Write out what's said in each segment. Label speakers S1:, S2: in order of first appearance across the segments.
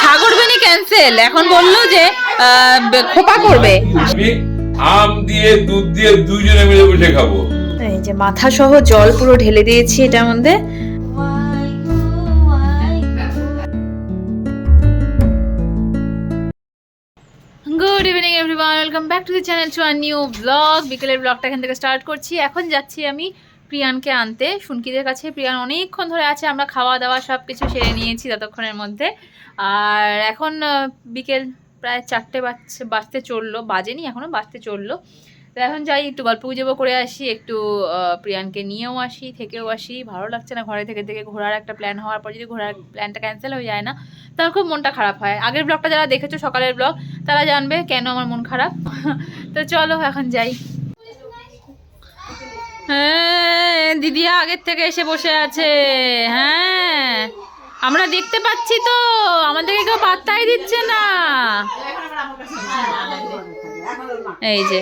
S1: সাগরবেনি cancel এখন বলল যে আহ, খোপা করবে।
S2: আম দিয়ে দুধ দিয়ে দুজনে মিলে বসে খাব।
S1: এই যে মাথা সহ জল পুরো ঢেলে দিয়েছি এটার মধ্যে। Good evening everyone welcome back to the channel to our new blog বিকেলের ব্লগটা এখান থেকে স্টার্ট করছি। এখন যাচ্ছি আমি প্রিয়ানকে আনতে। সুনকিদের কাছে প্রিয়ান অনেকক্ষণ ধরে আছে। আমরা খাওয়া দাওয়া সব কিছু সেরে নিয়েছি ততক্ষণের মধ্যে। আর এখন বিকেল প্রায় চারটে বাজছে, বাজতে চলল, বাজেনি এখনও বাজতে চলল। তো এখন যাই, একটু গল্প গুজবও করে আসি, একটু প্রিয়ানকে নিয়েও আসি, থেকেও আসি। ভালো লাগছে না ঘরে থেকে থেকে ঘোরার একটা প্ল্যান হওয়ার পর যদি ঘোরার প্ল্যানটা ক্যান্সেল হয়ে যায় না, তাহলে খুব মনটা খারাপ হয়। আগের ব্লগটা যারা দেখেছ, সকালের ব্লগ তারা জানবে কেন আমার মন খারাপ। তো চলো এখন যাই। হ্যাঁ দিদিয়া আগের থেকে এসে বসে আছে। হ্যাঁ। আমরা দেখতে পাচ্ছি তো, আমাদেরকে কেউ পাত্তাই দিচ্ছে না। এই যে,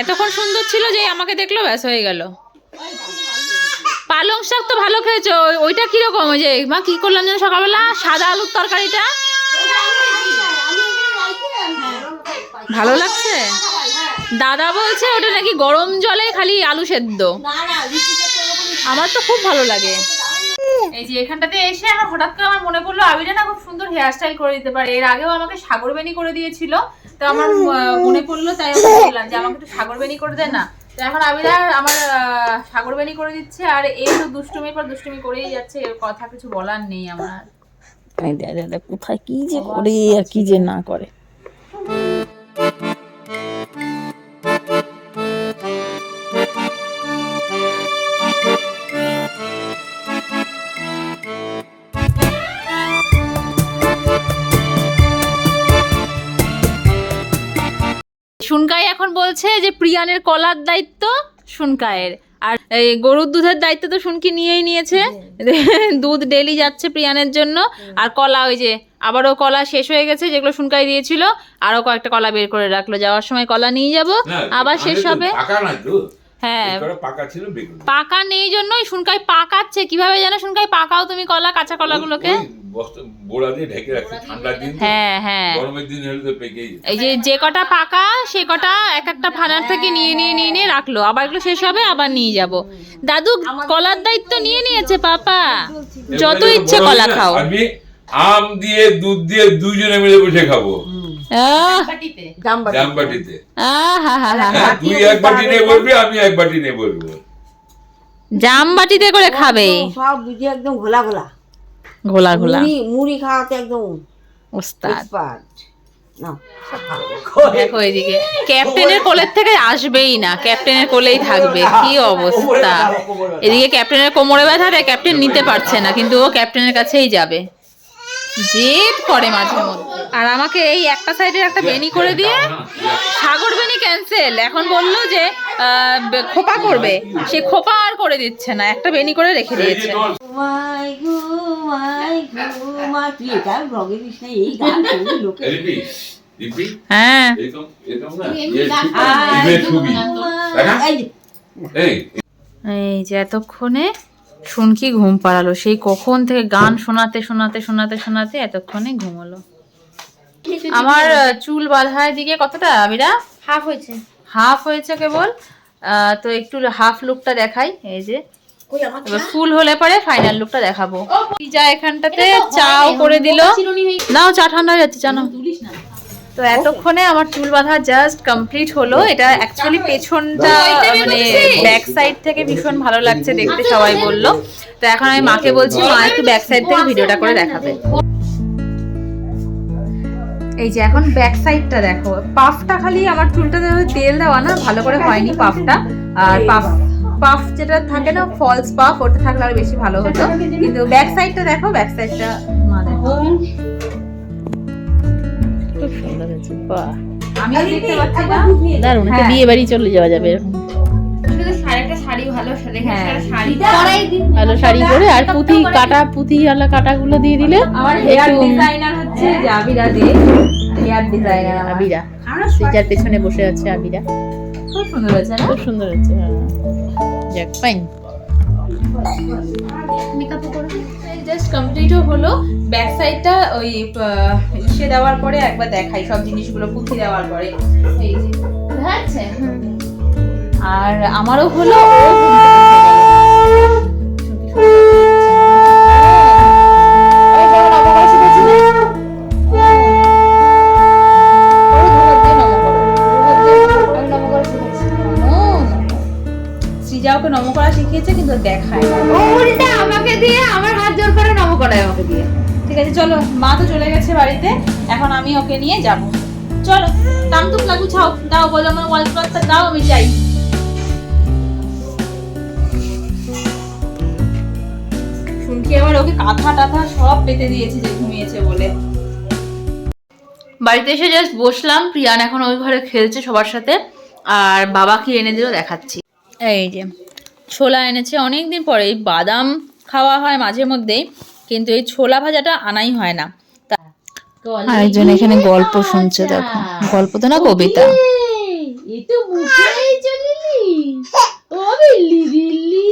S1: এতক্ষণ সুন্দর ছিল যে আমাকে দেখল, ব্যাস হয়ে গেল। পালং শাক তো ভালো খেয়েছো, ওইটা কীরকম? ওই যে, মা, কি করলাম যেন সকালবেলা? সাদা আলুর তরকারিটা? ভালো লাগছে? দাদা বলছে, ওটা নাকি গরম জলে খালি আলু সেদ্ধ। আমার তো খুব ভালো লাগে। এই যে এখানটাতে এসে আমার হঠাৎ করে আমার মনে পড়ল আবিরা না খুব সুন্দর হেয়ার স্টাইল করে দিতে পারে। এর আগেও আমাকে সাগরবেনি করে দিয়েছিল। তো আমার মনে পড়ল তাই আমি বললাম যে আমাকে একটু সাগরবেনি করে দে না। তো এখন আবিরা আমার আহ, সাগরবেনি করে দিচ্ছে আর এই তো দুষ্টুমির পর দুষ্টুমি করেই যাচ্ছে এর কথা কিছু বলার নেই আমার।
S3: কোথায় কি যে করে আর কি যে না করে?
S1: এখন বলছে যে প্রিয়ানের কলার দায়িত্ব শুনকায়ের। আর এই গরুর দুধের দায়িত্ব তো শুনকি নিয়েই নিয়েছে। দুধ ডেলি যাচ্ছে প্রিয়ানের জন্য। আর কলা ওই যে আবারও কলা শেষ হয়ে গেছে যেগুলো শুনকাই দিয়েছিল আরও কয়েকটা কলা বের করে রাখল। যাওয়ার সময় কলা নিয়ে যাব আবার শেষ হবে। হ্যাঁ।
S2: পাকা ছিল বেগুন।
S1: পাকা নেই জন্যই শুনকাই পাকাচ্ছে। কীভাবে জানো শুনকাই? পাকাও তুমি কলা কাঁচা কলাগুলোকে।
S2: বোড়া দিয়ে ঢেকে রাখছে ঠান্ডার দিন
S1: হ্যাঁ হ্যাঁ।
S2: গরমের দিন হলে তো পেকেই
S1: এই যে যে কটা পাকা সে কটা এক একটা ফানার থেকে নিয়ে নিয়ে নিয়ে নিয়ে রাখল। আবার এগুলো শেষ হবে আবার নিয়ে যাব। দাদু কলার দায়িত্ব নিয়ে নিয়েছে পাপা। যত ইচ্ছে কলা খাও।
S2: আমি আম দিয়ে দুধ দিয়ে দুজনে মিলে বসে খাব। জামবাটিতে।
S1: আহ, হা, হা, হা, হা।
S2: হ্যাঁ তুই এক বাটি নিয়ে বলবি আমি এক বাটি নিয়ে বলব।
S1: জাম করে খাবে।
S4: সব বুঝে একদম ঘোলা ঘোলা।
S1: ঘোলা ঘোলা।
S4: মুড়ি খাওয়াতে একদম
S1: ওস্তাদ। দেখো এদিকে। ক্যাপ্টেনের কোলের থেকে আসবেই না। ক্যাপ্টেনের কোলেই থাকবে। কি অবস্থা। এদিকে ক্যাপ্টেনের কোমরে ব্যথা তাই ক্যাপ্টেন নিতে পারছে না কিন্তু ও ক্যাপ্টেনের কাছেই যাবে। জেদ করে মাঝে মধ্যে। আর আমাকে এই একটা সাইডের একটা বেনি করে দিয়ে সাগর বেনি ক্যান্সেল এখন বলল যে খোপা করবে। সে খোপা আর করে দিচ্ছে না একটা বেনি করে রেখে দিয়েছে। হ্যাঁ।
S4: এই যে
S1: এতক্ষণে শুনকি ঘুম পাড়ালো? সেই কখন থেকে গান শোনাতে শোনাতে শোনাতে শোনাতে এতক্ষণে ঘুমোলো। আমার চুল বাঁধার দিকে কতটা আবিরা?
S5: হাফ হয়েছে।
S1: হাফ হয়েছে কেবল? তো একটু হাফ লুকটা দেখাই এই যে। ফুল হলে পরে ফাইনাল লুকটা দেখাবো। যা এখানটাতে চাও করে দিল। নাও চা ঠান্ডা হয়ে যাচ্ছে জানো তো এতক্ষণে আমার চুল বাঁধা জাস্ট কমপ্লিট হলো। এটা অ্যাকচুয়ালি পেছনটা মানে ব্যাক সাইড থেকে ভীষণ ভালো লাগছে দেখতে সবাই বলল। তো এখন আমি মাকে বলছি মা একটু ব্যাক সাইড থেকে ভিডিওটা করে দেখাবে। এই যে এখন ব্যাক সাইডটা দেখো। পাফটা খালি আমার চুলটাতে তেল দেওয়া না ভালো করে হয়নি পাফটা। আর পাফ পাফ যেটা থাকে না ফলস পাফ ওটা থাকলে আরও বেশি ভালো হতো। কিন্তু ব্যাক সাইডটা দেখো ব্যাক সাইডটা মা দেখো।
S3: বাহ
S1: আমি দেখতে পাচ্ছি না।
S3: দারুণ একটা
S1: হ্যাঁ।
S3: বিয়ে বাড়ি চলে যাওয়া যাবে। এরকম।
S5: ভালো
S1: হ্যাঁ।
S5: শাড়ি
S3: ভালো। শাড়ি পরে আর পুঁথি কাটা পুঁথি আলা কাটাগুলো দিয়ে দিলে একটু-
S1: ডিজাইনার হচ্ছে জাবিরা দে। Hair designer
S3: Abira. সিজার পেছনে বসে আছে আবিরা।
S1: খুব সুন্দর হয়েছে না?
S3: খুব সুন্দর হচ্ছে হ্যাঁ। যাক ফাইন
S5: মেকআপ করে।
S1: জাস্ট কমপ্লিটও হলো। ব্যাক সাইডটা ওই আহ, দেওয়ার পরে একবার দেখাই সব জিনিসগুলো পুঁথি দেওয়ার পরে। এই যে আর আমারও হলো নম করো। শিখিয়েছে কিন্তু দেখায়
S5: উল্টা আমাকে দিয়ে আমার হাত জোর করে নম করায় আমাকে দিয়ে।
S1: ঠিক আছে, চলো, মা তো চলে গেছে বাড়িতে, এখন আমি ওকে নিয়ে যাব। চলো টাম টুক লাগু ছাও, দাও, বলো আমার ওয়াল ক্লথটা দাও, আমি যাই। আবার ওকে কাঁথা টাথা সব পেতে দিয়েছে যে ঘুমিয়েছে বলে। বাড়িতে এসে জাস্ট বসলাম, প্রিয়ান এখন ওই ঘরে খেলছে সবার সাথে, আর বাবা এনে দিল, দেখাচ্ছি। এই যে, ছোলা এনেছে অনেক দিন পরে বাদাম খাওয়া হয় মাঝে মধ্যেই কিন্তু এই ছোলা ভাজাটা আনাই হয় না। তা- আরেকজন এখানে গল্প শুনছে দেখো। গল্প তো না কবিতা
S3: এই তো মুখেই চলিলি। ও বিল্লি বিল্লি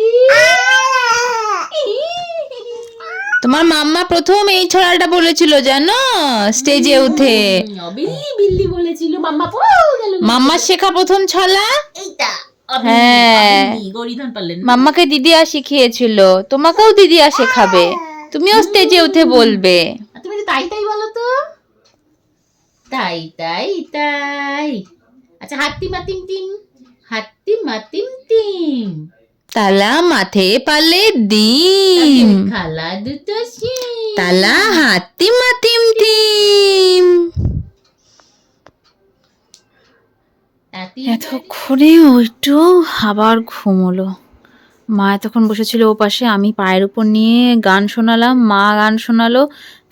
S1: তোমার মাম্মা প্রথম এই ছড়াটা বলেছিল জানো? স্টেজে উঠে।
S3: বিল্লি বিল্লি বলেছিল মাম্মা
S1: শেখা প্রথম ছলা?
S3: এইটা
S1: হ্যাঁ। মাম্মাকে দিদিয়া শিখিয়েছিল তোমাকেও দিদিয়া শেখাবে। তুমিও স্টেজে উঠে বলবে।
S3: তুমি যে তাই তাই বলো তো। তাই তাই তাই। আচ্ছা হাতি মাতিম টিম হাতি মাতিম টিম
S1: তালা মাথে পালে ডিম।
S3: খালা দুটো শিম।
S1: তালা হাতি মাতিম টিম এতক্ষণে ওইটু আবার ঘুমোলো। মা এতক্ষণ বসেছিল ও পাশে আমি পায়ের উপর নিয়ে গান শোনালাম মা গান শোনালো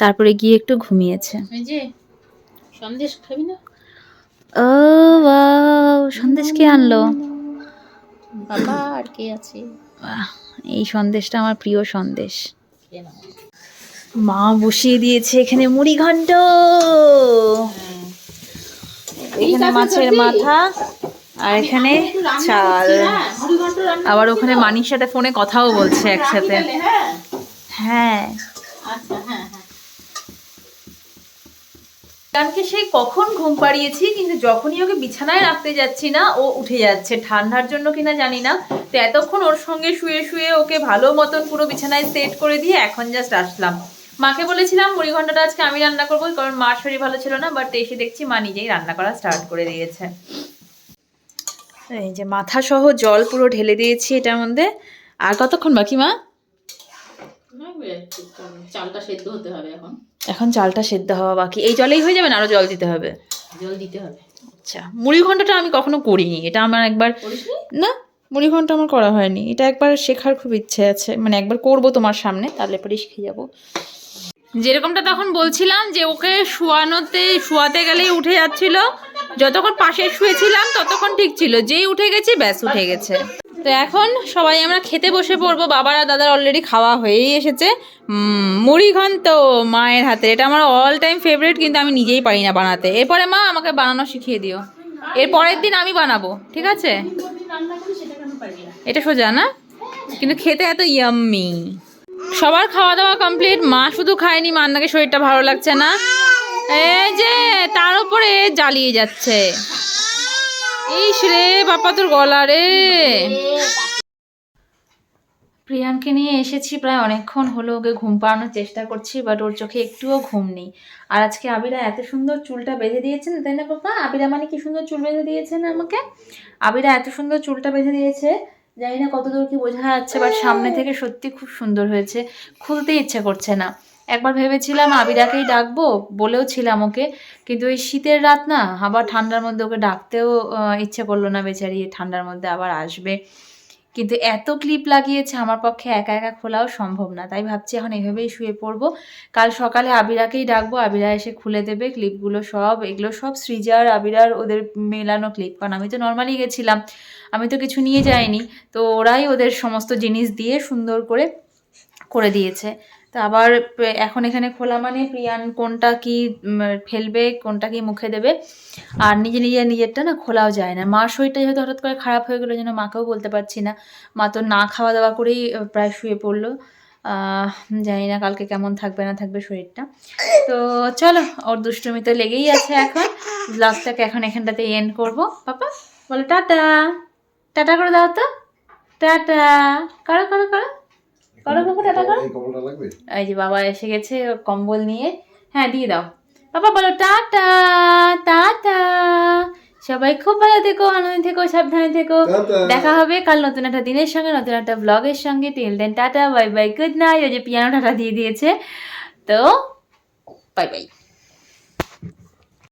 S1: তারপরে গিয়ে একটু ঘুমিয়েছে।
S3: এই সন্দেশ খাবি না?
S1: ও বাও সন্দেশ কে আনলো?
S3: বাবা আর কে আছে?
S1: এই সন্দেশটা আমার প্রিয় সন্দেশ। মা বসিয়ে দিয়েছে এখানে মুড়ি ঘন্ট এখানে মাছের মাথা। আর এখানে চাল। আবার ওখানে মানির সাথে ফোনে কথাও বলছে একসাথে। হ্যাঁ।
S3: আচ্ছা হ্যাঁ হ্যাঁ।
S1: কানকে সেই কখন ঘুম পাড়িয়েছি কিন্তু যখনই ওকে বিছানায় রাখতে যাচ্ছি না ও উঠে যাচ্ছে। ঠান্ডার জন্য কিনা জানি না তো এতক্ষণ ওর সঙ্গে শুয়ে শুয়ে ওকে ভালো মতন পুরো বিছানায় সেট করে দিয়ে এখন জাস্ট আসলাম। মাকে বলেছিলাম মুড়ি ঘন্টাটা আজকে আমি রান্না করব কারণ মার শরীর ভালো ছিল না বাট এসে দেখছি মা নিজেই রান্না করা স্টার্ট করে দিয়েছে। এই যে মাথা সহ জল পুরো ঢেলে দিয়েছি এটার মধ্যে। আর কতক্ষণ বাকি মা?
S3: চালটা সেদ্ধ হতে হবে এখন।
S1: এখন চালটা সেদ্ধ হওয়া বাকি। এই জলেই হয়ে যাবে না আরও জল দিতে হবে?
S3: জল দিতে হবে।
S1: আচ্ছা মুড়ি ঘন্টাটা আমি কখনো করিনি। এটা আমার একবার না মুড়ি ঘণ্টা আমার করা হয়নি। এটা একবার শেখার খুব ইচ্ছে আছে। মানে একবার করব তোমার সামনে তাহলে পরে শিখে যাব। যেরকমটা তখন বলছিলাম যে ওকে শোয়ানোতে শোয়াতে গেলেই উঠে যাচ্ছিল। যতক্ষণ পাশে শুয়েছিলাম ততক্ষণ ঠিক ছিল। যেই উঠে গেছি ব্যাস উঠে গেছে। তো এখন সবাই আমরা খেতে বসে পড়ব। বাবার আর দাদার অলরেডি খাওয়া হয়েই এসেছে। উম, মুড়ি ঘন্ট মায়ের হাতে। এটা আমার অল টাইম ফেভারিট কিন্তু আমি নিজেই পারি না বানাতে। এরপরে মা আমাকে বানানো শিখিয়ে দিও। এর পরের দিন আমি বানাবো ঠিক আছে? এটা সোজা না? কিন্তু খেতে এত ইয়াম্মি সবার খাওয়া দাওয়া কমপ্লিট মা শুধু খায়নি মার নাকি শরীরটা ভালো লাগছে না। এই যে, তার উপরে জ্বালিয়ে যাচ্ছে। ইস রে, বাপা তোর গলা রে। প্রিয়ানকে নিয়ে এসেছি প্রায় অনেকক্ষণ হলো, ওকে ঘুম পাড়ানোর চেষ্টা করছি বাট ওর চোখে একটুও ঘুম নেই। আর আজকে আবিরা এত সুন্দর চুলটা বেঁধে দিয়েছেন তাই না পাপা? আবিরা মানে কি সুন্দর চুল বেঁধে দিয়েছেন আমাকে? আবিরা এত সুন্দর চুলটা বেঁধে দিয়েছে, জানি না কতদূর কি বোঝা যাচ্ছে বাট সামনে থেকে সত্যি খুব সুন্দর হয়েছে, খুলতে ইচ্ছে করছে না। একবার ভেবেছিলাম আবিরাকেই ডাকবো, বলেও ছিলাম ওকে। কিন্তু ওই শীতের রাত না, আবার ঠান্ডার মধ্যে ওকে ডাকতেও ইচ্ছে করল না বেচারি ঠান্ডার মধ্যে আবার আসবে। কিন্তু এত ক্লিপ লাগিয়েছে আমার পক্ষে একা একা খোলাও সম্ভব না। তাই ভাবছি এখন এভাবেই শুয়ে পড়ব। কাল সকালে আবিরাকেই ডাকবো, আবিরা এসে খুলে দেবে ক্লিপগুলো সব। এগুলো সব সৃজার আবিরার ওদের মেলানো ক্লিপ। কারণ আমি তো নর্মালি গেছিলাম, আমি তো কিছু নিয়ে যাইনি। তো ওরাই ওদের সমস্ত জিনিস দিয়ে সুন্দর করে করে দিয়েছে। তো আবার এখন এখানে খোলা মানে প্রিয়ান কোনটা কি ফেলবে, কোনটা কি মুখে দেবে। আর নিজে নিজে নিজেরটা না খোলাও যায় না। মার শরীরটা যেহেতু হঠাৎ করে খারাপ হয়ে গেলো যেন মাকেও বলতে পারছি না। মা তো না খাওয়া দাওয়া করেই প্রায় শুয়ে পড়ল। জানি না কালকে কেমন থাকবে না থাকবে শরীরটা। তো চলো, ওর দুষ্টুমি তো লেগেই আছে এখন। ব্লগটাকে এখন এখানটাতে এন্ড করব। পাপা, বলো টাটা। টাটা করে দাও তো। টাটা। করো করো করো। করো বাবু টাটা করো
S6: এই
S1: যে বাবা এসে গেছে কম্বল নিয়ে। হ্যাঁ দিয়ে দাও। বাবা বলো টাটা টাটা। সবাই খুব ভালো থেকো আনন্দে থেকো সাবধানে থেকো। দেখা হবে কাল নতুন একটা দিনের সঙ্গে নতুন একটা ব্লগের সঙ্গে। Till then tata bye bye good night ওই যে পিয়ানো টাটা দিয়ে দিয়েছে। তো বাই বাই